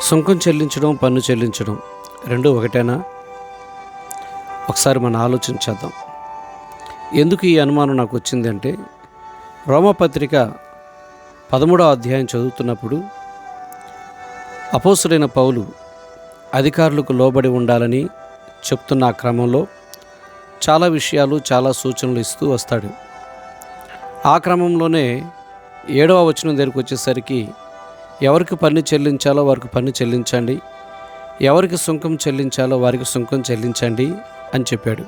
సుంకం చెల్లించడం పన్ను చెల్లించడం రెండు ఒకటేనా? ఒకసారి మనం ఆలోచించేద్దాం ఎందుకు ఈ అనుమానం నాకు వచ్చిందంటే రోమపత్రిక పదమూడవ అధ్యాయం చదువుతున్నప్పుడు అపోసుడైన పౌలు అధికారులకు లోబడి ఉండాలని చెప్తున్న ఆ క్రమంలో చాలా విషయాలు చాలా సూచనలు ఇస్తూ వస్తాడు. ఆ క్రమంలోనే ఏడవ వచనం దగ్గరికి వచ్చేసరికి ఎవరికి పన్ను చెల్లించాలో వారికి పన్ను చెల్లించండి. ఎవరికి సుంకం చెల్లించాలో వారికి సుంకం చెల్లించండి అని చెప్పాడు.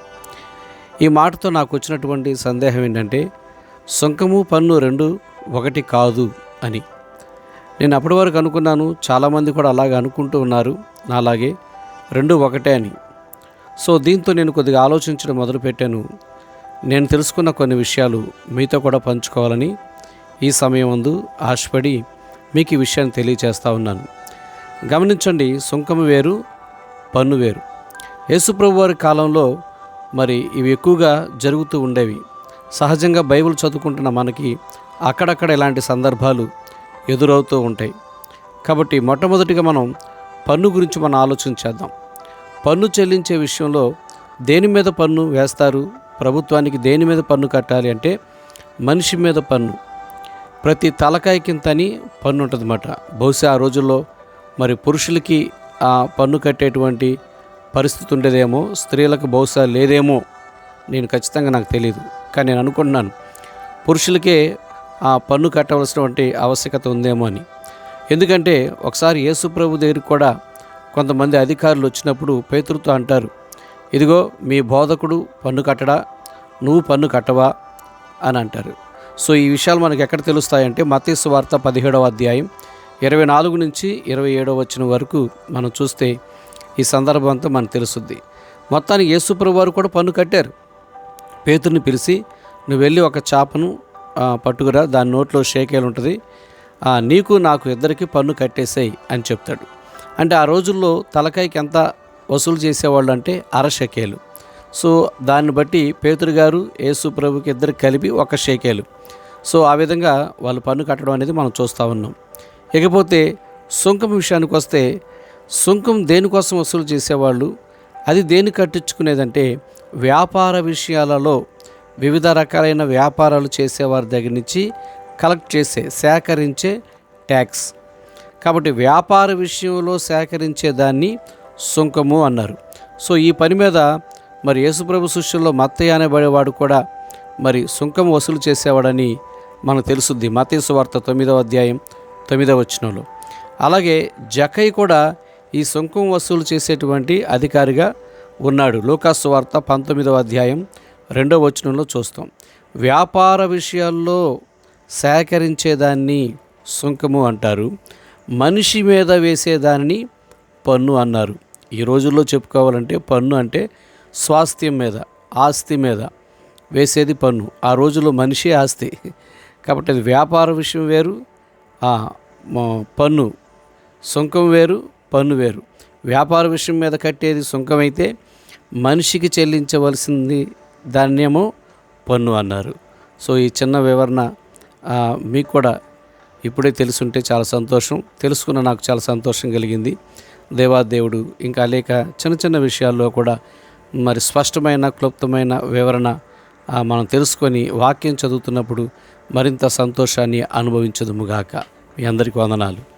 ఈ మాటతో నాకు వచ్చినటువంటి సందేహం ఏంటంటే సుంకము పన్ను రెండు ఒకటి కాదు అని. నేను అప్పటి వరకు అనుకున్నాను చాలామంది కూడా అలాగే అనుకుంటూ ఉన్నారు నాలాగే రెండు ఒకటే అని. సో దీంతో నేను కొద్దిగా ఆలోచించడం మొదలుపెట్టాను. నేను తెలుసుకున్న కొన్ని విషయాలు మీతో కూడా పంచుకోవాలని ఈ సమయం ముందు ఆశపడి మీకు ఈ విషయాన్ని తెలియచేస్తా ఉన్నాను. గమనించండి సుంకము వేరు పన్ను వేరు. యేసుప్రభు వారి కాలంలో మరి ఇవి ఎక్కువగా జరుగుతూ ఉండేవి. సహజంగా బైబిల్ చదువుకుంటున్న మనకి అక్కడక్కడ ఇలాంటి సందర్భాలు ఎదురవుతూ ఉంటాయి. కాబట్టి మొట్టమొదటిగా మనం పన్ను గురించి మనం ఆలోచించేద్దాం పన్ను చెల్లించే విషయంలో దేని మీద పన్ను వేస్తారు? ప్రభుత్వానికి దేని మీద పన్ను కట్టాలి అంటే మనిషి మీద పన్ను. ప్రతి తలకాయ కింతని పన్ను ఉంటుందన్నమాట బహుశా ఆ రోజుల్లో మరి పురుషులకి ఆ పన్ను కట్టేటువంటి పరిస్థితి ఉండేదేమో స్త్రీలకు బహుశా లేదేమో నేను ఖచ్చితంగా నాకు తెలియదు కానీ నేను అనుకుంటున్నాను పురుషులకే ఆ పన్ను కట్టవలసినటువంటి ఆవశ్యకత ఉందేమో అని. ఎందుకంటే ఒకసారి యేసుప్రభు దగ్గరికి కూడా కొంతమంది అధికారులు వచ్చినప్పుడు పేతురుతో అంటారు ఇదిగో మీ బోధకుడు పన్ను కట్టడా నువ్వు పన్ను కట్టవా? అని అంటారు. సో ఈ విషయాలు మనకు ఎక్కడ తెలుస్తాయంటే మతేసు వార్త పదిహేడవ అధ్యాయం ఇరవై నాలుగు నుంచి ఇరవై ఏడవ వచ్చిన వరకు మనం చూస్తే ఈ సందర్భం అంతా మనకు తెలుస్తుంది. మొత్తానికి యేసుప్రభు వారు కూడా పన్ను కట్టారు. పేతుని పిలిచి నువ్వు వెళ్ళి ఒక చేపను పట్టుకురా దాని నోట్లో షేకేలు ఉంటుంది. నీకు నాకు ఇద్దరికి పన్ను కట్టేసేయి అని చెప్తాడు. అంటే ఆ రోజుల్లో తలకాయకి ఎంత వసూలు చేసేవాళ్ళు అంటే అర షకేలు. సో దాన్ని బట్టి పేతురు గారు యేసు ప్రభుకి ఇద్దరు కలిపి ఒక షేకేలు. సో ఆ విధంగా వాళ్ళు పన్ను కట్టడం అనేది మనం చూస్తూ ఉన్నాం. ఇకపోతే సుంకం విషయానికి వస్తే సుంకం దేనికోసం వసూలు చేసేవాళ్ళు? అది దేని కట్టించుకునేదంటే వ్యాపార విషయాలలో వివిధ రకాలైన వ్యాపారాలు చేసేవారి దగ్గర నుంచి కలెక్ట్ చేసే సేకరించే ట్యాక్స్. కాబట్టి వ్యాపార విషయంలో సేకరించే దాన్ని సుంకము అన్నారు. సో ఈ పని మీద మరి యేసుప్రభు శిష్యుల్లో మత్తయ్య అనేబడేవాడు కూడా మరి సుంకం వసూలు చేసేవాడని మనకు తెలుసుద్ది. మతేసు వార్త తొమ్మిదవ అధ్యాయం తొమ్మిదవ వచనంలో. అలాగే జకై కూడా ఈ సుంకం వసూలు చేసేటువంటి అధికారిగా ఉన్నాడు. లోకాసు వార్త పంతొమ్మిదవ అధ్యాయం రెండవ వచనంలో చూస్తాం. వ్యాపార విషయాల్లో సేకరించేదాన్ని సుంకము అంటారు. మనిషి మీద వేసేదానిని పన్ను అన్నారు. ఈ రోజుల్లో చెప్పుకోవాలంటే పన్ను అంటే స్వాస్థ్యం మీద ఆస్తి మీద వేసేది పన్ను. ఆ రోజుల్లో మనిషి ఆస్తి. కాబట్టి అది వ్యాపార విషయం వేరు పన్ను సుంకం వేరు పన్ను వేరు. వ్యాపార విషయం మీద కట్టేది సుంకం అయితే మనిషికి చెల్లించవలసింది దాన్నేమో పన్ను అన్నారు. సో ఈ చిన్న వివరణ మీకు కూడా ఇప్పుడే తెలుసుంటే చాలా సంతోషం. తెలుసుకున్న నాకు చాలా సంతోషం కలిగింది. దేవాదేవుడు ఇంకా లేక చిన్న చిన్న విషయాల్లో కూడా మరి స్పష్టమైన క్లుప్తమైన వివరణ మనం తెలుసుకొని వాక్యం చదువుతున్నప్పుడు మరింత సంతోషాన్ని అనుభవించదుముగాక. మీ అందరికీ వందనాలు.